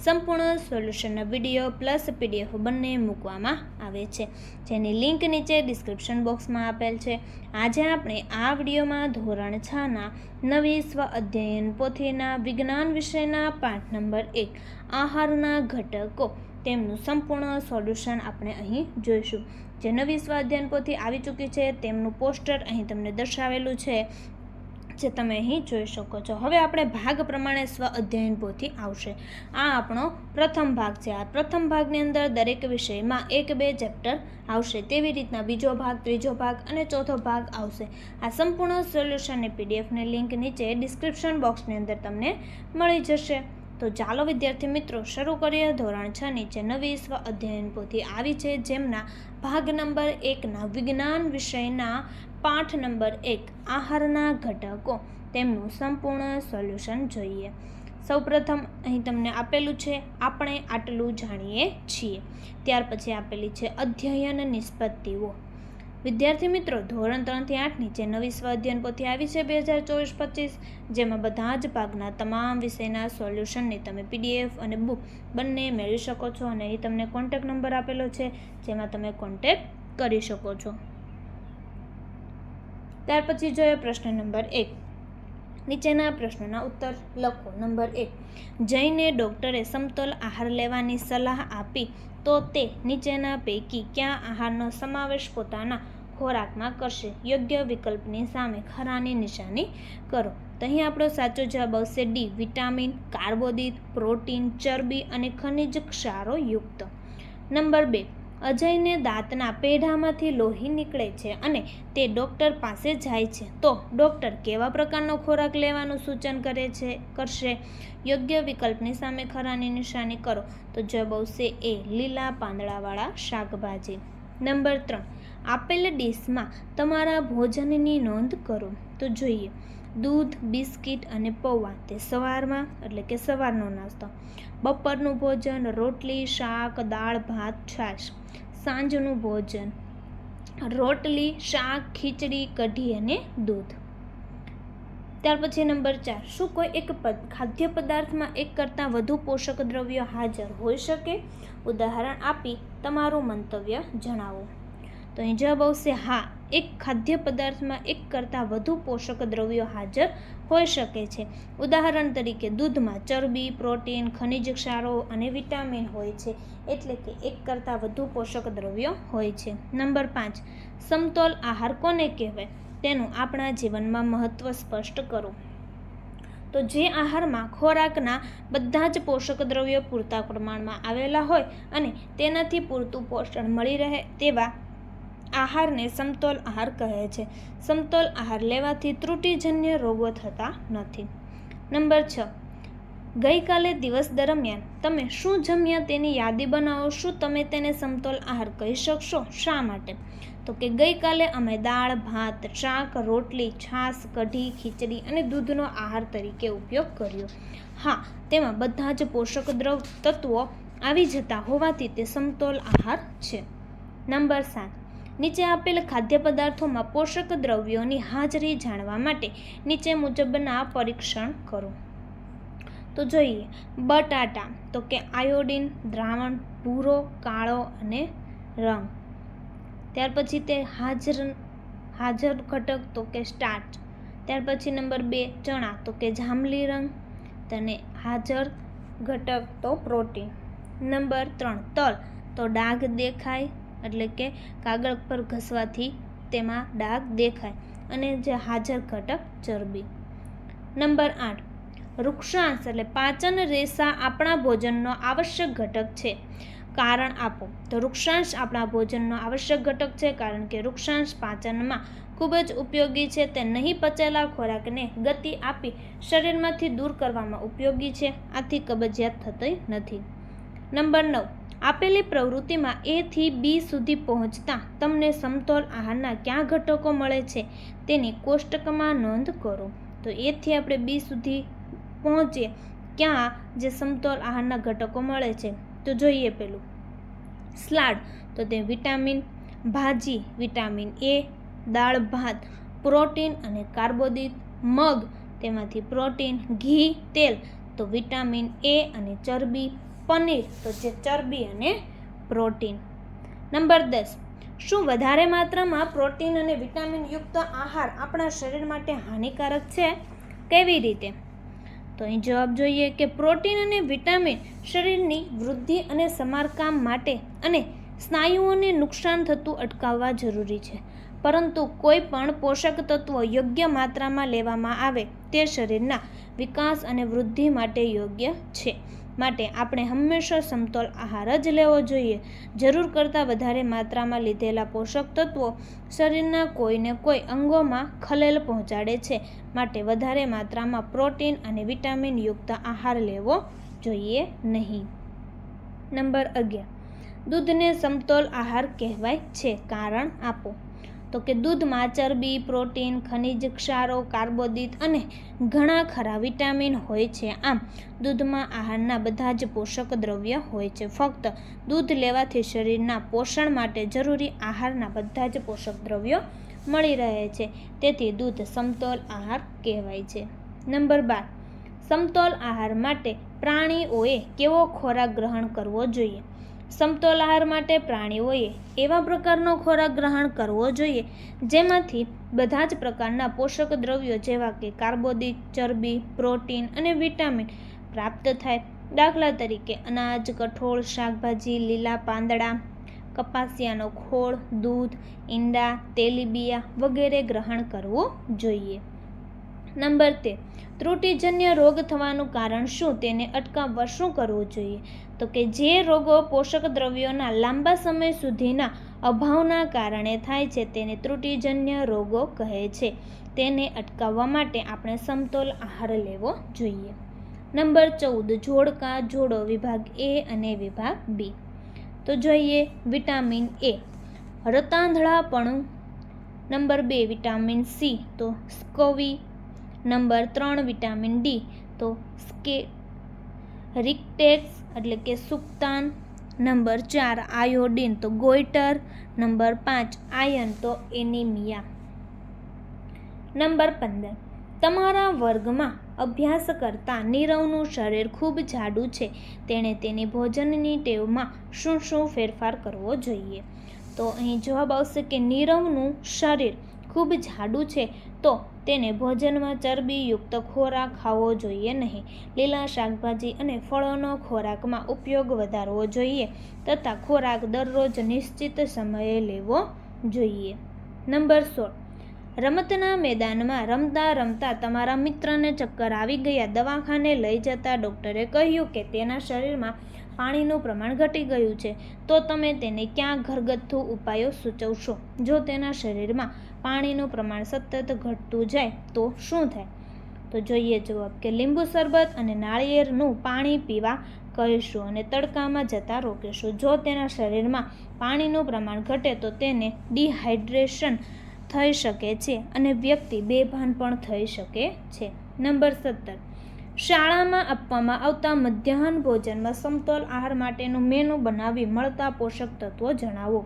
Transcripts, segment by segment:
સંપૂર્ણ સોલ્યુશનના video plus PDF બંને મૂકવામાં આવે છે. જેની લિંક નીચે ડિસ્ક્રિપ્શન બોક્સમાં આપેલ છે. આજે આપણે આ વિડીયોમાં ધોરણ છના નવી સ્વ અધ્યયન પોથીના વિજ્ઞાન વિષયના પાઠ નંબર એક, આહારના ઘટકો. તેમનું સંપૂર્ણ સોલ્યુશન આપણે અહીં જોઈશું. જે નવી સ્વ અધ્યયન પોથી આવી ચૂકી છે, તેમનું પોસ્ટર અહીં તમને દર્શાવેલું છે. જે તમે અહીં જોઈ શકો છો. હવે આપણે ભાગ પ્રમાણે સ્વ અધ્યયન પોથી આવશે. આ આપણો પ્રથમ ભાગ છે. આ પ્રથમ ભાગની અંદર દરેક વિષયમાં એક બે ચેપ્ટર આવશે. તેવી રીતના બીજો ભાગ, ત્રીજો ભાગ અને ચોથો ભાગ આવશે. આ સંપૂર્ણ સોલ્યુશનની પીડીએફની લિંક નીચે ડિસ્ક્રિપ્શન બોક્સની અંદર તમને મળી જશે. તો ચાલો વિદ્યાર્થી મિત્રો, શરૂ કરીએ ધોરણ છ નીચે નવી સ્વ અધ્યયન પોથી આવી છે, જેમના ભાગ નંબર એકના વિજ્ઞાન વિષયના પાઠ નંબર એક, આહારના ઘટકો. તેમનું સંપૂર્ણ સોલ્યુશન જોઈએ. સૌપ્રથમ અહીં તમને આપેલું છે, આપણે આટલું જાણીએ છીએ. ત્યાર પછી આપેલી છે અધ્યયન નિષ્પત્તિઓ. વિદ્યાર્થી મિત્રો, ધોરણ ત્રણથી આઠની જે નવી સ્વાધ્યયન પોથી આવી છે બે હજાર ચોવીસ પચીસ, જેમાં બધા જ ભાગના તમામ વિષયના સોલ્યુશનની તમે પીડીએફ અને બુક બંને મેળવી શકો છો અને અહીં તમને કોન્ટેક નંબર આપેલો છે, જેમાં તમે કોન્ટેક કરી શકો છો. ત્યાર પછી જોઈએ પ્રશ્ન નંબર એક. નીચેના પ્રશ્નોના ઉત્તર લખો. નંબર એક. જઈને ડૉક્ટરે સમતોલ આહાર લેવાની સલાહ આપી તો તે નીચેના પૈકી ક્યાં આહારનો સમાવેશ પોતાના ખોરાકમાં કરશે? યોગ્ય વિકલ્પની સામે ખરાની નિશાની કરો. તો અહીં આપણો સાચો જવાબ આવશે ડી. વિટામિન, કાર્બોદિત, પ્રોટીન, ચરબી અને ખનિજ ક્ષારો યુક્ત. નંબર બે. અજયને દાંતના પેઢામાંથી લોહી નીકળે છે અને તે ડૉક્ટર પાસે જાય છે. તો ડૉક્ટર કેવા પ્રકારનો ખોરાક લેવાનું સૂચન કરે છે? કરશે? યોગ્ય વિકલ્પની સામે ખરાની નિશાની કરો. તો જવાબ આવશે એ, લીલા પાંદડાવાળા શાકભાજી. નંબર ત્રણ, આપેલ ડીશમાં તમારા ભોજનની નોંધ કરો. તો જોઈએ, દૂધ, બિસ્કિટ અને પૌવા તે સવારમાં, એટલે કે સવારનો નાસ્તો, બપોરનું ભોજન, રોટલી, શાક, દાળ, ભાત, છાશ. સાંજનું ભોજન. રોટલી, શાક, ખીચડી, કઢી અને દૂધ. ત્યાર પછી નંબર ચાર. શું કોઈ એક પદ- ખાદ્ય પદાર્થમાં એક કરતાં વધુ પોષક દ્રવ્યો હાજર હોઈ શકે? ઉદાહરણ આપી, તમારું મંતવ્ય જણાવો. તો અહીં જવાબ આવશે હા. એક ખાદ્ય પદાર્થમાં એક કરતાં વધુ પોષક દ્રવ્યો હાજર હોઈ શકે છે. ઉદાહરણ તરીકે દૂધમાં ચરબી, પ્રોટીન, ખનિજ ક્ષારો અને વિટામિન હોય છે, એટલે કે એક કરતાં વધુ પોષક દ્રવ્યો હોય છે. નંબર પાંચ, સમતોલ આહાર કોને કહેવાય? તેનું આપણા જીવનમાં મહત્ત્વ સ્પષ્ટ કરો. તો જે આહારમાં ખોરાકના બધા જ પોષક દ્રવ્યો પૂરતા પ્રમાણમાં આવેલા હોય અને તેનાથી પૂરતું પોષણ મળી રહે તેવા આહારને સમતોલ આહાર કહે છે. સમતોલ આહાર લેવાથી ત્રુટિજન્ય રોગો થતા નથી. નંબર છ. ગઈકાલે દિવસ દરમિયાન તમે શું જમ્યા તેની યાદી બનાવો? શું તમે તેને સમતોલ આહાર કહી શકશો? શા માટે? તો કે ગઈકાલે અમે દાળ, ભાત, શાક, રોટલી, છાશ, કઢી, ખીચડી અને દૂધનો આહાર તરીકે ઉપયોગ કર્યો. હા, તેમાં બધા જ પોષક દ્રવ તત્વો આવી જતા હોવાથી તે સમતોલ આહાર છે. નંબર સાત. નીચે આપેલ ખાદ્ય પદાર્થોમાં પોષક દ્રવ્યોની હાજરી જાણવા માટે નીચે મુજબના પરીક્ષણ કરો. તો જોઈએ, બટાટા, તો કે આયોડિન, દ્રાવણ, ભૂરો, કાળો અને રંગ. ત્યાર પછી તે હાજર હાજર ઘટક, તો કે સ્ટાર્ચ ત્યાર પછી નંબર બે, ચણા, તો કે જાંબલી રંગ. તને હાજર ઘટક, તો પ્રોટીન નંબર ત્રણ, તલ, તો ડાઘ દેખાય. એટલે કે કાગળ પર ઘસવાથી તેમાં ડાઘ દેખાય અને જે હાજર ઘટક ચરબી. નંબર આઠ. વૃક્ષાંશ એટલે પાચન રેસા આપણા ભોજનનો આવશ્યક ઘટક છે. કારણ આપો, તો વૃક્ષાંશ આપણા ભોજનનો આવશ્યક ઘટક છે કારણ કે વૃક્ષાંશ પાચનમાં ખૂબ જ ઉપયોગી છે, તે નહીં પચેલા ખોરાકને ગતિ આપી શરીરમાંથી દૂર કરવામાં ઉપયોગી છે, આથી કબજિયાત થતી નથી. નંબર નવ. આપેલી પ્રવૃત્તિમાં એ થી બી સુધી પહોંચતા તમને સમતોલ આહારના કયા ઘટકો મળે છે તેની કોષ્ટકમાં નોંધ કરો. તો એથી આપણે બી સુધી પહોંચીએ ક્યાં જે સમતોલ આહારના ઘટકો મળે છે. તો જોઈએ પેલું. સ્લાડ. તો તે વિટામિન, ભાજી, વિટામિન એ, દાળ, ભાત, પ્રોટીન અને કાર્બોદિત, મગ, તેમાંથી પ્રોટીન, ઘી, તેલ. તો વિટામિન એ અને ચરબી પનીર, તો જે ચરબી અને પ્રોટીન. નંબર દસ, શું વધારે માત્રામાં પ્રોટીન અને વિટામિન યુક્ત આહાર આપણા શરીર માટે હાનિકારક છે? કેવી રીતે? તો અહીં જવાબ જોઈએ કે પ્રોટીન અને વિટામિન શરીરની વૃદ્ધિ અને સમારકામ માટે અને સ્નાયુઓને નુકસાન થતું અટકાવવા જરૂરી છે. પરંતુ કોઈ પણ પોષક તત્વો યોગ્ય માત્રામાં લેવામાં આવે તે શરીરના વિકાસ અને વૃદ્ધિ માટે યોગ્ય છે. માટે આપણે હંમેશા સમતોલ આહાર જ લેવો જોઈએ. જરૂર કરતાં વધારે માત્રામાં લીધેલા પોષક તત્વો શરીરના કોઈને કોઈ અંગોમાં ખલેલ પહોંચાડે છે. માટે વધારે માત્રામાં પ્રોટીન અને વિટામિન યુક્ત આહાર લેવો જોઈએ નહીં. નંબર અગિયાર. દૂધને સમતોલ આહાર કહેવાય છે. કારણ આપો. તો કે દૂધમાં ચરબી પ્રોટીન, ખનિજ, ક્ષારો, કાર્બોદિત અને ઘણા ખરા વિટામિન હોય છે. આમ, દૂધમાં આહારના બધા જ પોષક દ્રવ્ય હોય છે. ફક્ત દૂધ લેવાથી શરીરના પોષણ માટે જરૂરી આહારના બધા જ પોષક દ્રવ્યો મળી રહે છે. તેથી દૂધ સમતોલ આહાર કહેવાય છે. નંબર બાર, સમતોલ આહાર માટે પ્રાણીઓએ કેવો ખોરાક ગ્રહણ કરવો જોઈએ? સમતોલ આહાર માટે પ્રાણીઓએ એવા પ્રકારનો ખોરાક ગ્રહણ કરવો જોઈએ. જેમાંથી બધા જ પ્રકારના પોષક દ્રવ્યો જેવા કે કાર્બોદિત, ચરબી, પ્રોટીન અને વિટામિન પ્રાપ્ત થાય. દાખલા તરીકે અનાજ, કઠોળ, શાકભાજી, લીલા પાંદડા, કપાસિયાનો ખોળ, દૂધ, ઈંડા, તેલીબિયા વગેરે ગ્રહણ કરવું જોઈએ. નંબર તેર ત્રુટિજન્ય રોગ થવાનું કારણ શું? તેને અટકાવવા શું કરવું જોઈએ? તો કે જે રોગો પોષક દ્રવ્યોના લાંબા સમય સુધીના અભાવના કારણે થાય છે, તેને ત્રુટિજન્ય રોગો કહે છે. તેને અટકાવવા માટે આપણે સમતોલ આહાર લેવો જોઈએ. નંબર ચૌદ, જોડકા, જોડો વિભાગ એ અને વિભાગ બી. તો જોઈએ વિટામિન એ. રતાંધળાપણું. નંબર બે, વિટામિન સી. તો સ્કોવી નંબર ત્રણ વિટામિન ડી. તો સ્કે, રિક્ટેક્સ એટલે કે સુક્તાન. નંબર ચાર, આયોડિન. તો ગોઈટર. નંબર પાંચ, આયન. તો એનિમિયા. નંબર પંદર, તમારા વર્ગમાં અભ્યાસ કરતા નીરવનું શરીર ખૂબ જાડું છે. તેણે તેની ભોજનની ટેવમાં શું શું ફેરફાર કરવો જોઈએ? તો અહીં જવાબ આવશે કે નીરવનું શરીર ખૂબ જાડું છે. તો તેને ભોજનમાં ચરબીયુક્ત ખોરાક ખાવો જોઈએ નહીં. લીલા શાકભાજી અને ફળોનો ખોરાકમાં ઉપયોગ વધારવો જોઈએ તથા ખોરાક દરરોજ નિશ્ચિત સમયે લેવો જોઈએ. નંબર સોળ. રમતના મેદાનમાં રમતા રમતા તમારા મિત્રને ચક્કર આવી ગયા. દવાખાને લઈ જતા ડૉક્ટરે કહ્યું કે તેના શરીરમાં પાણીનું પ્રમાણ ઘટી ગયું છે. તો તમે તેને ક્યાં ઘરગથ્થુ ઉપાયો સૂચવશો? જો તેના શરીરમાં પાણીનું પ્રમાણ સતત ઘટતું જાય તો શું થાય? તો જોઈએ જવાબ કે લીંબુ શરબત અને નાળિયેરનું પાણી પીવા કહીશું અને તડકામાં જતાં રોકીશું. જો તેના શરીરમાં પાણીનું પ્રમાણ ઘટે તો તેને ડિહાઇડ્રેશન થઈ શકે છે અને વ્યક્તિ બેભાન પણ થઈ શકે છે. નંબર સત્તર. શાળામાં આપવામાં આવતા મધ્યાહન ભોજનમાં સમતોલ આહાર માટેનું મેનુ બનાવી મળતા પોષક તત્વો જણાવો.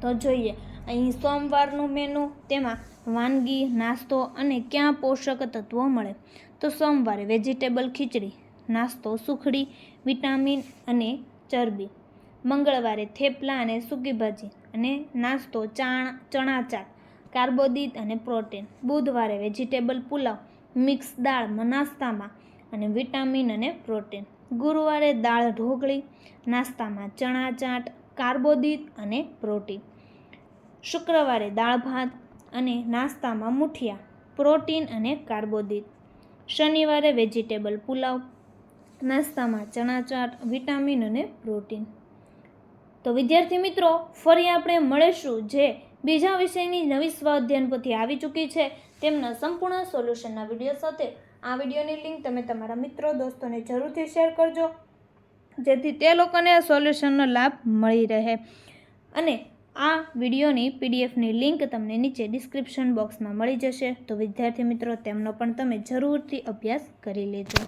તો જોઈએ અહીં સોમવારનું મેનુ તેમાં વાનગી, નાસ્તો અને ક્યાં પોષક તત્વો મળે. તો સોમવારે વેજીટેબલ ખીચડી, નાસ્તો સુખડી વિટામિન અને ચરબી. મંગળવારે થેપલા અને સૂકી ભાજી અને નાસ્તો ચાણ, ચણા ચાટ કાર્બોદિત અને પ્રોટીન. બુધવારે વેજીટેબલ પુલાવ મિક્સ દાળ નાસ્તામાં અને વિટામિન અને પ્રોટીન. ગુરુવારે દાળ ઢોકળી, નાસ્તામાં ચણા ચાટ, કાર્બોદિત અને પ્રોટીન. શુક્રવારે દાળ ભાત અને નાસ્તામાં મુઠિયા, પ્રોટીન અને કાર્બોદિત. શનિવારે વેજીટેબલ પુલાવ, નાસ્તામાં ચણા ચાટ, વિટામિન અને પ્રોટીન. તો વિદ્યાર્થી મિત્રો, ફરી આપણે મળીશું જે બીજા વિષયની નવી સ્વાધ્યન પોથી આવી ચૂકી છે તેમના સંપૂર્ણ સોલ્યુશનના વીડિયો સાથે. આ વિડીયોની લિંક તમે તમારા મિત્રો, દોસ્તોને જરૂરથી શેર કરજો, જેથી તે લોકોને સોલ્યુશનનો લાભ મળી રહે. અને આ વિડીયોની પીડીએફની લિંક તમને નીચે ડિસ્ક્રિપ્શન બોક્સમાં મળી જશે. તો વિદ્યાર્થી મિત્રો, તેમનો પણ તમે જરૂરથી અભ્યાસ કરી લેજો.